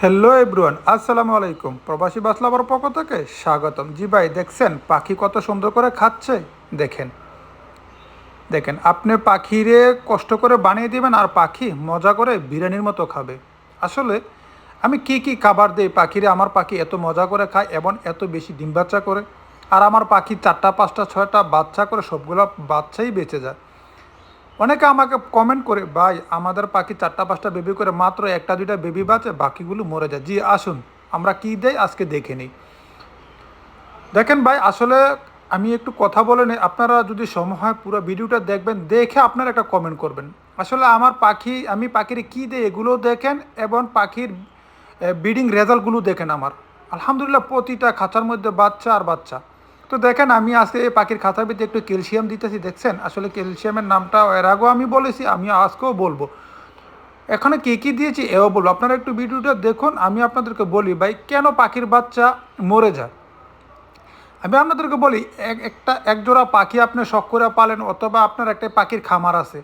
Hello everyone আসসালামু আলাইকুম। প্রবাসী বাসলাবার পক্ষ থেকে স্বাগতম। জি ভাই, দেখছেন? পাখি কত সুন্দর করে খাচ্ছে? দেখেন। দেখেন, আপনি পাখিরে কষ্ট করে বানিয়ে দিবেন আর পাখি মজা করে বিরিয়ানির মতো খাবে। আসলে আমি কি কি খাবার দিই পাখিরে, আমার পাখি এত মজা করে খায় এবং এত বেশি ডিম বাচ্চা করে? আর আমার পাখি চারটা, পাঁচটা, ছয়টা বাচ্চা করে সবগুলো বাচ্চাই বেঁচে যায়। অনেকে আমাকে কমেন্ট করে, ভাই, আমাদের পাখি চারটা, পাঁচটা বেবি করে মাত্র একটা, দুইটা বেবি বাঁচে, বাকিগুলো মরে যায়। জি, আসুন, আমরা কি দেয় আজকে দেখে নিই। দেখেন ভাই, আসলে আমি একটু কথা বলে নিই। আপনারা যদি সময় হয় পুরো ভিডিওটা দেখবেন, দেখে আপনারা একটা কমেন্ট করবেন। আসলে আমার পাখি, আমি পাখির কী দেয় এগুলো দেখেন এবং পাখির ব্রিডিং রেজাল্টগুলো দেখেন আমার। আলহামদুলিল্লাহ, প্রতিটা খাঁচার মধ্যে বাচ্চা আর বাচ্চা। তো দেখেন, আমি আজকে এই পাখির খাতার ভিতরে একটু ক্যালসিয়াম দিতেছি, দেখছেন? আসলে ক্যালসিয়ামের নামটা এর আগেও আমি বলেছি, আমি আজকেও বলব। এখানে কী কী দিয়েছি, এও বলব। আপনারা একটু ভিডিওটা দেখুন, আমি আপনাদেরকে বলি, ভাই, কেন পাখির বাচ্চা মরে যায়? আমি আপনাদেরকে বলি, এক, একটা, একজোড়া পাখি আপনি শখ করে পালেন, অথবা আপনার একটা পাখির খামার আছে।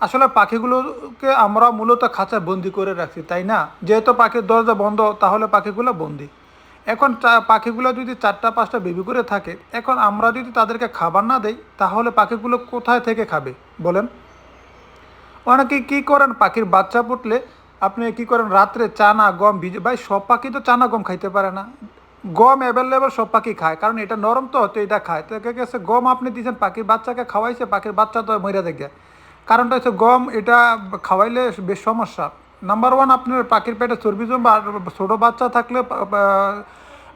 আসলে পাখিগুলোকে আমরা মূলত খাঁচায় বন্দি করে রাখছি, তাই না? যেহেতু পাখির দরজা বন্ধ, তাহলে পাখিগুলো বন্দি। এখন পাখিগুলো যদি চারটা, পাঁচটা বেবি করে থাকে, এখন আমরা যদি তাদেরকে খাবার না দেই, তাহলে পাখিগুলো কোথায় থেকে খাবে? বলেন। অনেকে কী করেন? পাখির বাচ্চা ফুটলে আপনি কি করেন? রাত্রে চানা, গম ভিজে ভাই, সব পাখি তো চানা, গম খাইতে পারে না। গম অ্যাভেলেবেল সব পাখি খায়, কারণ এটা নরম তো তো এটা খায়। তো কে গেছে গম আপনি দিয়েছেন পাখির বাচ্চাকে খাওয়াইছে, পাখির বাচ্চা তো মরে দেখে কারণটা হচ্ছে গম এটা খাওয়াইলে বেশ সমস্যা। নাম্বার ওয়ান আপনার পাখির পেটে চর্বি জমবে আর ছোটো বাচ্চা থাকলে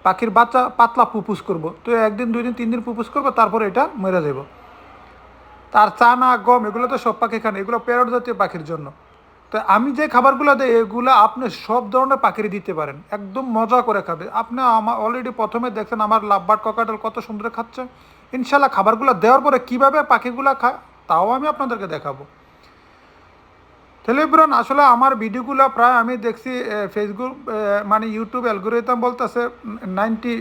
পাখির বাচ্চা পাতলা পুপুস করব। তো একদিন, দুই দিন, তিন দিন পুপুস করব, তারপরে এটা মরে যাব তার চানা গম, এগুলো তো সব পাখি খান এগুলো প্যারট জাতীয় পাখির জন্য। তো আমি যে খাবারগুলো দিই, এগুলো আপনি সব ধরনের পাখির দিতে পারেন। একদম মজা করে খাবে। আপনি আমার অলরেডি প্রথমে দেখছেন আমার লাভবার্ড ককাটেল কত সুন্দর খাচ্ছে। ইনশাল্লাহ খাবারগুলো দেওয়ার পরে কীভাবে পাখিগুলো খায়, তাও আমি আপনাদেরকে দেখাবো। টেলিভিশন আসলে আমার ভিডিওগুলো প্রায় আমি দেখছি ফেসবুক মানে ইউটিউব অ্যালগোরিদম বলতেছে নাইনটি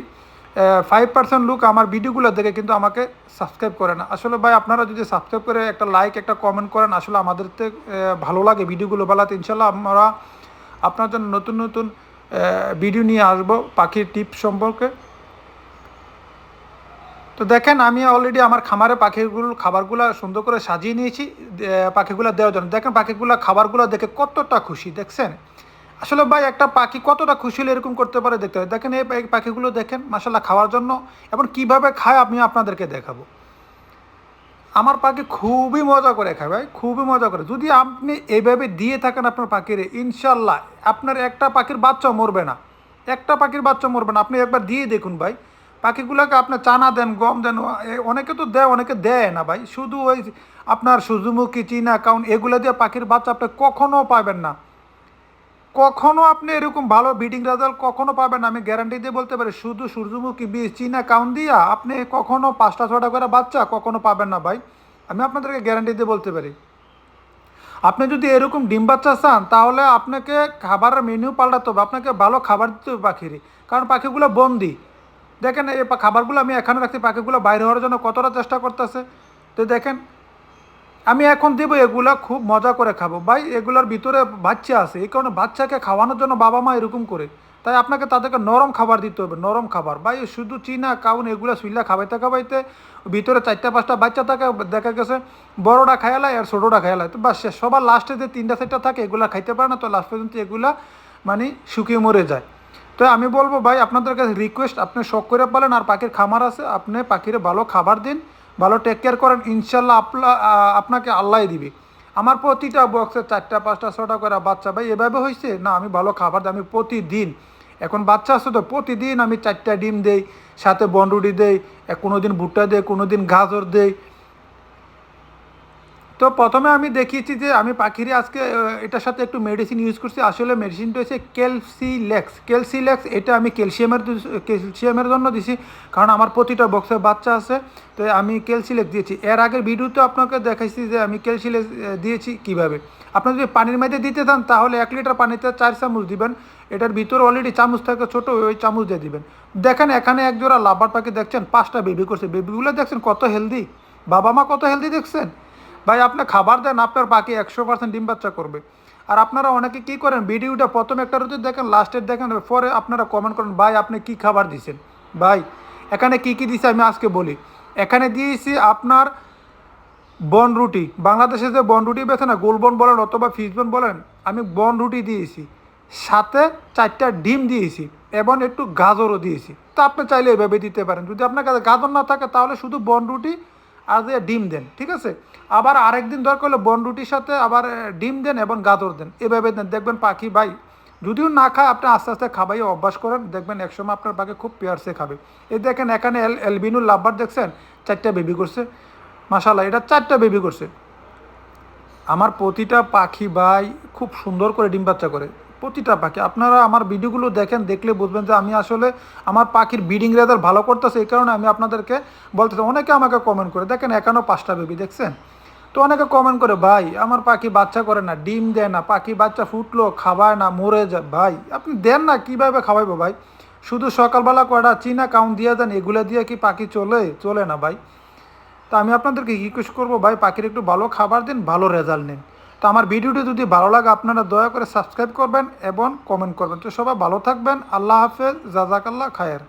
ফাইভ পার্সেন্ট লোক আমার ভিডিওগুলো দেখে কিন্তু আমাকে সাবস্ক্রাইব করে না। আসলে ভাই, আপনারা যদি সাবস্ক্রাইব করে একটা লাইক একটা কমেন্ট করেন, আসলে আমাদের তো ভালো লাগে ভিডিওগুলো বানাতে। ইনশাল্লাহ আমরা আপনার জন্য নতুন নতুন ভিডিও নিয়ে আসব পাখির টিপ সম্পর্কে। তো দেখেন, আমি অলরেডি আমার খামারে পাখিগুলো, খাবারগুলো সুন্দর করে সাজিয়ে নিয়েছি পাখিগুলো দেওয়ার জন্য। দেখেন, পাখিগুলো, খাবারগুলো দেখে কতটা খুশি, দেখছেন? আসলে ভাই, একটা পাখি কতটা খুশি হলে এরকম করতে পারে দেখতে হয়। দেখেন, এই পাখিগুলো দেখেন মাসাল্লাহ খাওয়ার জন্য এবং কীভাবে খায় আমি আপনাদেরকে দেখাবো। আমার পাখি খুবই মজা করে খায় ভাই, খুবই মজা করে। যদি আপনি এইভাবে দিয়ে থাকেন আপনার পাখিরে ইনশাল্লাহ আপনার একটা পাখির বাচ্চা মরবে না। একটা পাখির বাচ্চা মরবে না। আপনি একবার দিয়ে দেখুন ভাই। পাখিগুলোকে আপনি চানা দেন, গম দেন অনেকে তো দেয়, অনেকে দেয় না ভাই। শুধু ওই আপনার সূর্যমুখী চীনা, কাউন, এগুলো দিয়ে পাখির বাচ্চা আপনি কখনো পাবেন না। কখনো আপনি এরকম ভালো ব্রিডিং রেজাল্ট কখনো পাবেন না। আমি গ্যারান্টি দিয়ে বলতে পারি, শুধু সূর্যমুখী বীজ, চীনা, কাউন দিয়া আপনি কখনো পাঁচটা ছটা করে বাচ্চা কখনো পাবেন না ভাই। আমি আপনাদেরকে গ্যারান্টি দিয়ে বলতে পারি। আপনি যদি এরকম ডিম বাচ্চা চান, তাহলে আপনাকে খাবারের মেনু পাল্টাতে হবে, আপনাকে ভালো খাবার দিতে হবে পাখিরই কারণ পাখিগুলো বন্দি। দেখেন এই খাবারগুলো আমি এখানে রাখছি, পাখিগুলো বাইরে হওয়ার জন্য কতটা চেষ্টা করতেছে। তো দেখেন, আমি এখন দেবো এগুলা খুব মজা করে খাব। ভাই, এগুলোর ভিতরে বাচ্চা আছে, এই কারণে বাচ্চাকে খাওয়ানোর জন্য বাবা মা এরকম করে। তাই আপনাকে তাদেরকে নরম খাবার দিতে হবে, নরম খাবার। ভাই, শুধু চীনা, কাউন, এগুলো শুইলা খাবাইতে খাবাইতে ভিতরে চারটা, পাঁচটা বাচ্চা থাকে, দেখা গেছে বড়োটা খায়ালায় আর ছোটোটা খায়ালায় তো শেষ। সবার লাস্টে যে তিনটা, চারটা থাকে, এগুলা খাইতে পারে না, তো লাস্ট পর্যন্ত এগুলা মানে শুকিয়ে মরে যায়। তো আমি বলব ভাই, আপনাদের কাছে রিকোয়েস্ট আপনি শখ করে পালেন আর পাখির খামার আছে, আপনি পাখিরে ভালো খাবার দিন, ভালো টেক কেয়ার করেন, ইনশাল্লাহ আপলা আপনাকে আল্লাহ দিবে। আমার প্রতিটা বক্সে চারটা, পাঁচটা, ছটা করে বাচ্চা, ভাই, এভাবে হয়েছে না, আমি ভালো খাবার দিই, আমি প্রতিদিন, এখন বাচ্চা আছে তো, প্রতিদিন আমি চারটা ডিম দেই, সাথে বনরুটি দেই কোনো দিন ভুট্টা দেই কোনো দিন গাজর দেই তো প্রথমে আমি দেখিয়েছি যে আমি পাখিরে আজকে এটার সাথে একটু মেডিসিন ইউজ করছি। আসলে মেডিসিনটা হচ্ছে ক্যালসিলেক্স ক্যালসিলেক্স এটা আমি ক্যালসিয়ামের ক্যালসিয়ামের জন্য দিছি, কারণ আমার প্রতিটা বক্সে বাচ্চা আছে, তো আমি ক্যালসিলেক্স দিয়েছি। এর আগের ভিডিওতে আপনাকে দেখাইছি যে আমি ক্যালসিলেক্স দিয়েছি কীভাবে। আপনি যদি পানির মধ্যে দিতে চান, তাহলে এক লিটার পানিতে চার চামচ দিবেন। এটার ভিতরে অলরেডি চামচ থাকে ছোটো, ওই চামচ দিয়ে দিবেন। দেখেন, এখানে এক জোড়া লাভার পাখি দেখছেন, পাঁচটা বেবি করছে। বেবিগুলো দেখছেন কত হেলদি বাবা মা কত হেলদি দেখছেন? ভাই, আপনি খাবার দেন, আপনার পাখি একশো পার্সেন্ট ডিম বাচ্চা করবে। আর আপনারা অনেকে কী করেন, ভিডিওটা প্রথম একটা রুটি দেখেন লাস্টের দেখেন, পরে আপনারা কমেন্ট করেন, ভাই, আপনি কি খাবার দিয়েছেন ভাই, এখানে কি কি দিছে আমি আজকে বলি। এখানে দিয়েছি আপনার বন রুটি। বাংলাদেশে যে বন রুটি বেছে না গোল বন বলেন অথবা ফিশ বন বলেন, আমি বন রুটি দিয়েছি। সাথে চারটা ডিম দিয়েছি এবং একটু গাজরও দিয়েছি। তা আপনি চাইলে এভাবে দিতে পারেন। যদি আপনার কাছে গাজর না থাকে, তাহলে শুধু বন রুটি আর দিয়ে ডিম দেন, ঠিক আছে? আবার আরেকদিন দরকার হলে বন রুটির সাথে আবার ডিম দেন এবং গাজর দেন। এভাবে দেন। দেখবেন পাখি, ভাই, যদিও না খায়, আপনি আস্তে আস্তে খাবাই অভ্যাস করেন। দেখবেন একসময় আপনার পাখি খুব পেয়ারসে খাবে। এই দেখেন, এখানে এল এলবিনুর লাভবার দেখছেন? চারটা বেবি করছে। মাশাল্লাহ এটা চারটা বেবি করছে। আমার প্রতিটা পাখি, ভাই, খুব সুন্দর করে ডিম বাচ্চা করে। প্রতিটা পাখি। আপনারা আমার ভিডিওগুলো দেখেন, দেখলে বুঝবেন যে আমি আসলে আমার পাখির ব্রিডিং রেজাল্ট ভালো করতেছে, এই কারণে আমি আপনাদেরকে বলতেছি, অনেকে আমাকে কমেন্ট করে, দেখেন এখানেও পাঁচটা বেবি দেখছেন? তো অনেকে কমেন্ট করে, ভাই, আমার পাখি বাচ্চা করে না, ডিম দেয় না, পাখি বাচ্চা ফুটলো খাবায় না, মরে যায়। ভাই, আপনি দেন না, কীভাবে খাওয়াইবো ভাই? শুধু সকালবেলা কয়টা চীনা কাউন্ট দিয়ে দেন, এগুলো দিয়ে কি পাখি চলে চলে না ভাই? তা আমি আপনাদেরকে রিকোয়েস্ট করব, ভাই, পাখির একটু ভালো খাবার দিন, ভালো রেজাল্ট নিন। তো আমার ভিডিওটি যদি ভালো লাগে, আপনারা দয়া করে সাবস্ক্রাইব করবেন এবং কমেন্ট করবেন। তো সবাই ভালো থাকবেন। আল্লাহ হাফেজ। জাজাকাল্লাহ খায়ের।